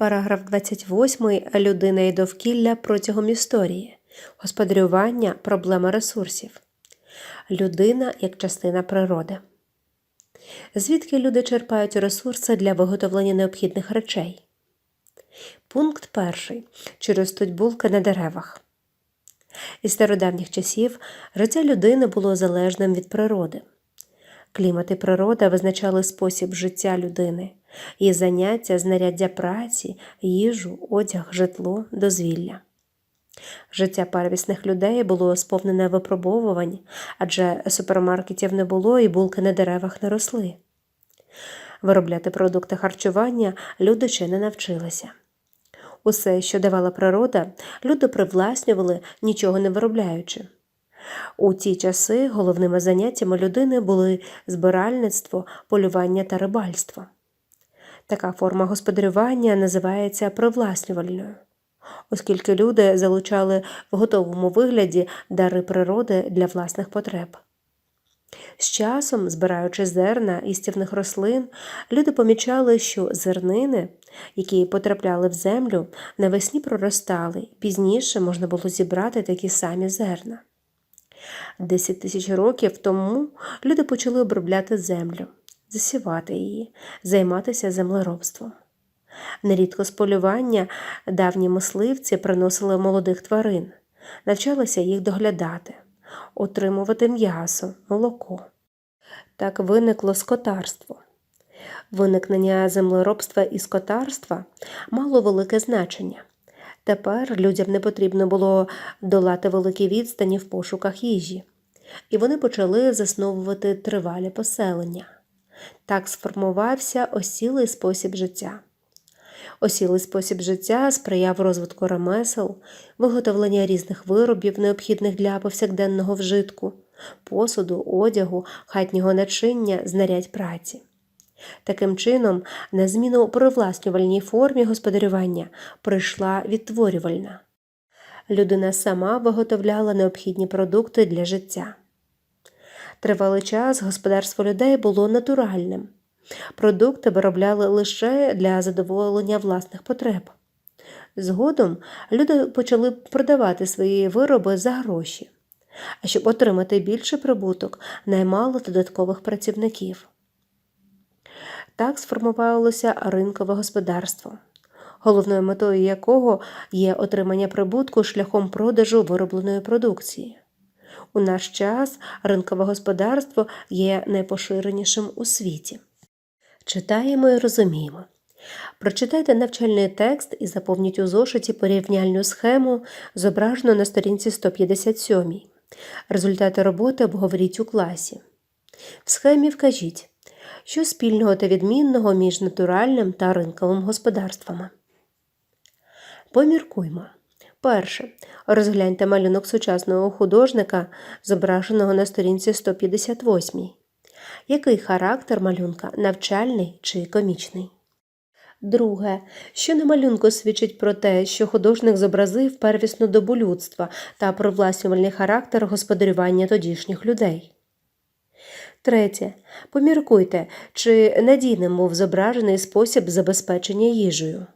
Параграф 28. Людина і довкілля протягом історії. Господарювання проблема ресурсів. Людина як частина природи. Звідки люди черпають ресурси для виготовлення необхідних речей? Пункт перший. Чи ростуть булки на деревах? Із стародавніх часів життя людини було залежним від природи. Клімат і природа визначали спосіб життя людини, її заняття, знаряддя праці, їжу, одяг, житло, дозвілля. Життя первісних людей було сповнене випробовувань, адже супермаркетів не було і булки на деревах не росли. Виробляти продукти харчування люди ще не навчилися. Усе, що давала природа, люди привласнювали, нічого не виробляючи. У ті часи головними заняттями людини були збиральництво, полювання та рибальство. Така форма господарювання називається привласнювальною, оскільки люди залучали в готовому вигляді дари природи для власних потреб. З часом, збираючи зерна істівних рослин, люди помічали, що зернини, які потрапляли в землю, навесні проростали, пізніше можна було зібрати такі самі зерна. Десять тисяч років тому люди почали обробляти землю, засівати її, займатися землеробством. Нерідко з полювання давні мисливці приносили молодих тварин, навчалися їх доглядати, отримувати м'ясо, молоко. Так виникло скотарство. Виникнення землеробства і скотарства мало велике значення. Тепер людям не потрібно було долати великі відстані в пошуках їжі, і вони почали засновувати тривалі поселення. Так сформувався осілий спосіб життя. Осілий спосіб життя сприяв розвитку ремесел, виготовлення різних виробів, необхідних для повсякденного вжитку, посуду, одягу, хатнього начиння, знарядь праці. Таким чином, на зміну привласнювальній формі господарювання прийшла відтворювальна. Людина сама виготовляла необхідні продукти для життя. Тривалий час господарство людей було натуральним. Продукти виробляли лише для задоволення власних потреб. Згодом люди почали продавати свої вироби за гроші, а щоб отримати більший прибуток, наймали додаткових працівників. Так сформувалося ринкове господарство, головною метою якого є отримання прибутку шляхом продажу виробленої продукції. У наш час ринкове господарство є найпоширенішим у світі. Читаємо і розуміємо. Прочитайте навчальний текст і заповніть у зошиті порівняльну схему, зображену на сторінці 157. Результати роботи обговоріть у класі. В схемі вкажіть, що спільного та відмінного між натуральним та ринковим господарствами. Поміркуймо. Перше. Розгляньте малюнок сучасного художника, зображеного на сторінці 158. Який характер малюнка навчальний чи комічний? Друге, що на малюнку свідчить про те, що художник зобразив первісну добу людства та привласнювальний характер господарювання тодішніх людей. Третє. Поміркуйте, чи надійним був зображений спосіб забезпечення їжею.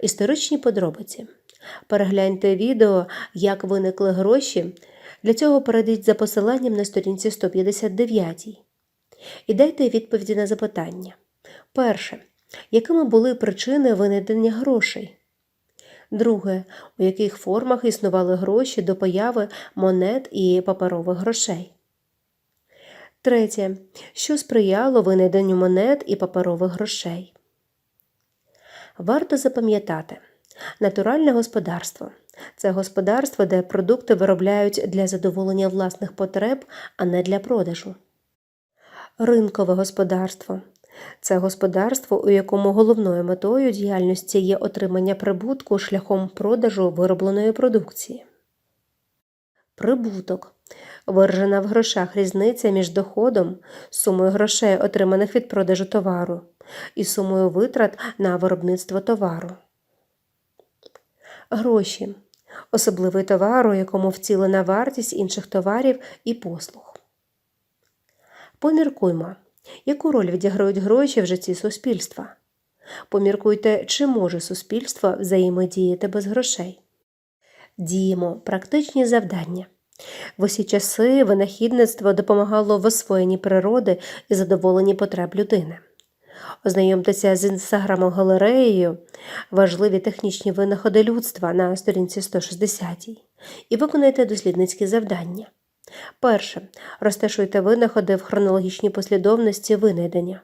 Історичні подробиці. Перегляньте відео, як виникли гроші. Для цього перейдіть за посиланням на сторінці 159 і дайте відповіді на запитання. Перше. Якими були причини винайдення грошей? Друге. У яких формах існували гроші до появи монет і паперових грошей? Третє. Що сприяло винайденню монет і паперових грошей? Варто запам'ятати натуральне господарство це господарство, де продукти виробляють для задоволення власних потреб, а не для продажу. Ринкове господарство це господарство, у якому головною метою діяльності є отримання прибутку шляхом продажу виробленої продукції. Прибуток виражена в грошах різниця між доходом, сумою грошей, отриманих від продажу товару, і сумою витрат на виробництво товару. Гроші особливий товар, у якому вцілена вартість інших товарів і послуг. Поміркуймо, яку роль відіграють гроші в житті суспільства. Поміркуйте, чи може суспільство взаємодіяти без грошей. Діємо практичні завдання. В усі часи винахідництво допомагало в освоєнні природи і задоволенні потреб людини. Ознайомтеся з інстаграмом-галереєю важливі технічні винаходи людства на сторінці 160 і виконайте дослідницькі завдання. Перше. Розташуйте винаходи в хронологічній послідовності винайдення.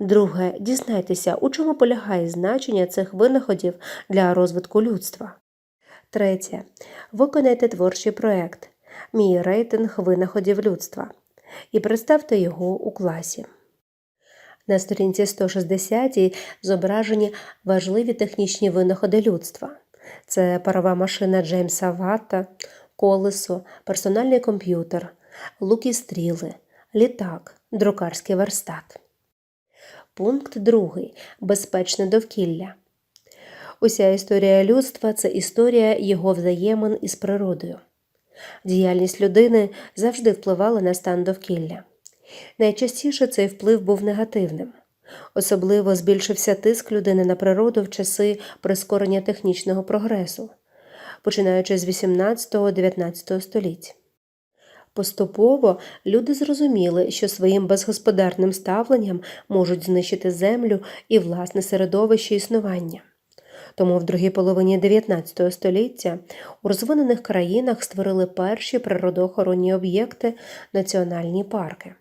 Друге. Дізнайтеся, у чому полягає значення цих винаходів для розвитку людства. Третє. Виконайте творчий проект Мій рейтинг винаходів людства і представте його у класі. На сторінці 160 зображені важливі технічні винаходи людства. Це парова машина Джеймса Ватта, колесо, персональний комп'ютер, луки стріли, літак, друкарський верстат. Пункт 2. Безпечне довкілля. Уся історія людства це історія його взаємин із природою. Діяльність людини завжди впливала на стан довкілля. Найчастіше цей вплив був негативним. Особливо збільшився тиск людини на природу в часи прискорення технічного прогресу, починаючи з 18-19 століть. Поступово люди зрозуміли, що своїм безгосподарним ставленням можуть знищити землю і власне середовище існування. Тому в другій половині 19 століття у розвинених країнах створили перші природоохоронні об'єкти національні парки.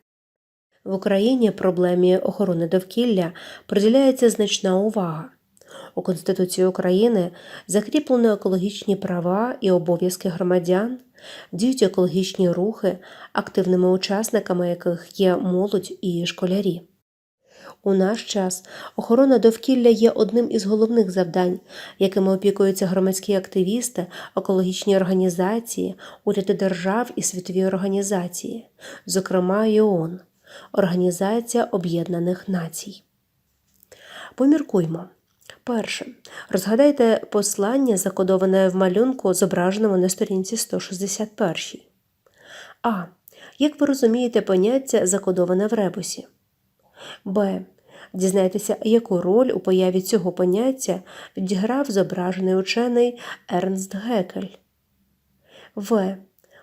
В Україні проблемі охорони довкілля приділяється значна увага. У Конституції України закріплено екологічні права і обов'язки громадян, діють екологічні рухи, активними учасниками яких є молодь і школярі. У наш час охорона довкілля є одним із головних завдань, якими опікуються громадські активісти, екологічні організації, уряди держав і світові організації, зокрема і ООН – Організація Об'єднаних Націй. Поміркуймо. Перше. Розгадайте послання, закодоване в малюнку, зображеному на сторінці 161. А. Як ви розумієте поняття, закодоване в ребусі? Б. Дізнайтеся, яку роль у появі цього поняття відіграв зображений учений Ернст Гекель. В.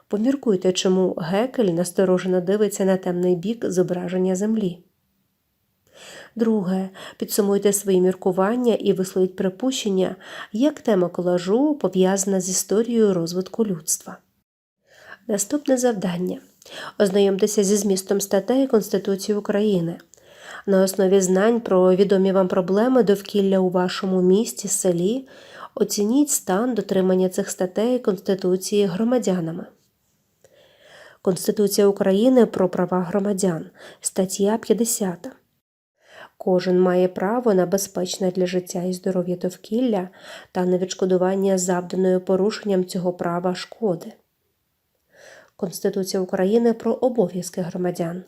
Поміркуйте, чому Гекель насторожено дивиться на темний бік зображення Землі. Друге. Підсумуйте свої міркування і висловіть припущення, як тема колажу пов'язана з історією розвитку людства. Наступне завдання. Ознайомтеся зі змістом статей Конституції України. На основі знань про відомі вам проблеми довкілля у вашому місті, селі, оцініть стан дотримання цих статей Конституції громадянами. Конституція України про права громадян, стаття 50. Кожен має право на безпечне для життя і здоров'я довкілля та на відшкодування завданої порушенням цього права шкоди. Конституція України про обов'язки громадян,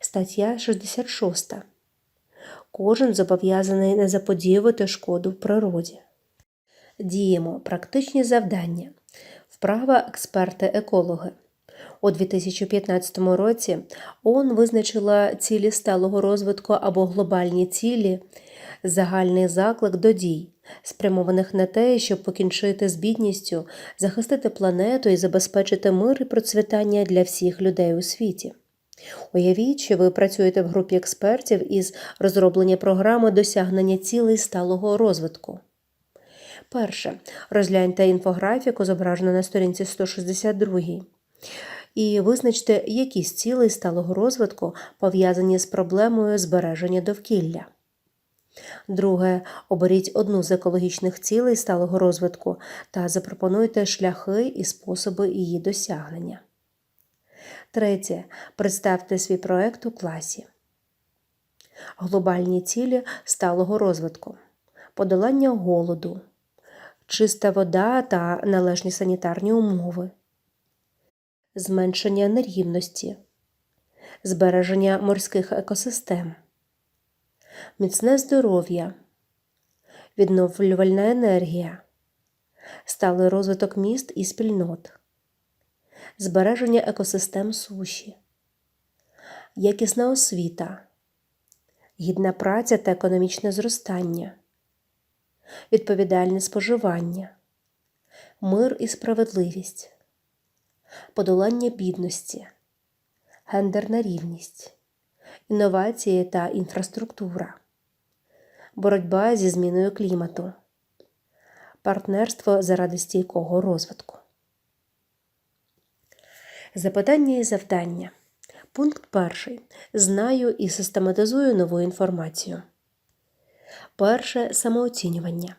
стаття 66. Кожен зобов'язаний не заподіювати шкоду в природі. Діємо практичні завдання. Вправа експерти-екологи. У 2015 році ООН визначила цілі сталого розвитку або глобальні цілі, загальний заклик до дій, спрямованих на те, щоб покінчити з бідністю, захистити планету і забезпечити мир і процвітання для всіх людей у світі. Уявіть, що ви працюєте в групі експертів із розроблення програми досягнення цілей сталого розвитку. Перше. Розгляньте інфографіку, зображену на сторінці 162 і визначте, які з цілей сталого розвитку пов'язані з проблемою збереження довкілля. Друге, оберіть одну з екологічних цілей сталого розвитку та запропонуйте шляхи і способи її досягнення. Третє. Представте свій проект у класі. Глобальні цілі сталого розвитку, подолання голоду, чиста вода та належні санітарні умови. Зменшення нерівності, збереження морських екосистем, міцне здоров'я, відновлювальна енергія, сталий розвиток міст і спільнот, збереження екосистем суші, якісна освіта, гідна праця та економічне зростання, відповідальне споживання, мир і справедливість, подолання бідності, гендерна рівність, інновації та інфраструктура, боротьба зі зміною клімату, партнерство заради стійкого розвитку. Запитання і завдання. Пункт перший. Знаю і систематизую нову інформацію. Перше самооцінювання.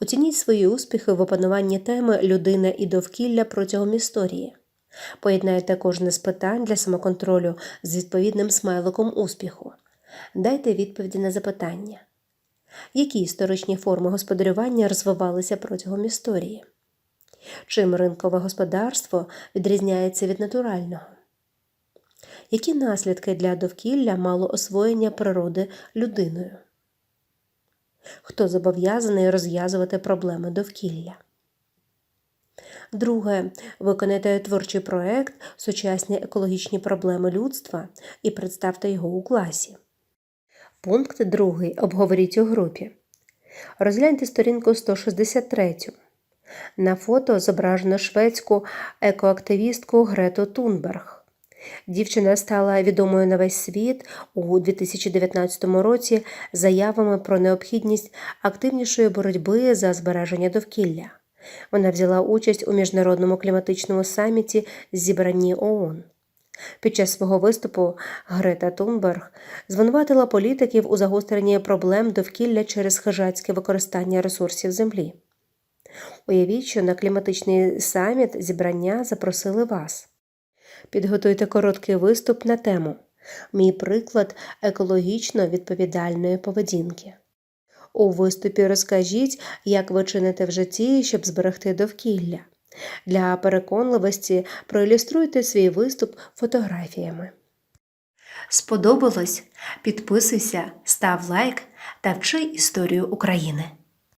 Оцініть свої успіхи в опануванні теми людина і довкілля протягом історії. Поєднайте кожне з питань для самоконтролю з відповідним смайликом успіху. Дайте відповіді на запитання. Які історичні форми господарювання розвивалися протягом історії? Чим ринкове господарство відрізняється від натурального? Які наслідки для довкілля мало освоєння природи людиною? Хто зобов'язаний розв'язувати проблеми довкілля? Друге. Виконайте творчий проект Сучасні екологічні проблеми людства і представте його у класі. Пункт 2. Обговоріть у групі. Розгляньте сторінку 163. На фото зображено шведську екоактивістку Грету Тунберг. Дівчина стала відомою на весь світ у 2019 році заявами про необхідність активнішої боротьби за збереження довкілля. Вона взяла участь у міжнародному кліматичному саміті зібранні ООН. Під час свого виступу Грета Тунберг звинуватила політиків у загостренні проблем довкілля через хижацьке використання ресурсів землі. Уявіть, що на кліматичний саміт зібрання запросили вас. Підготуйте короткий виступ на тему Мій приклад екологічно відповідальної поведінки. У виступі розкажіть, як ви чините в житті, щоб зберегти довкілля. Для переконливості проілюструйте свій виступ фотографіями. Сподобалось? Підписуйся, став лайк та вчи історію України.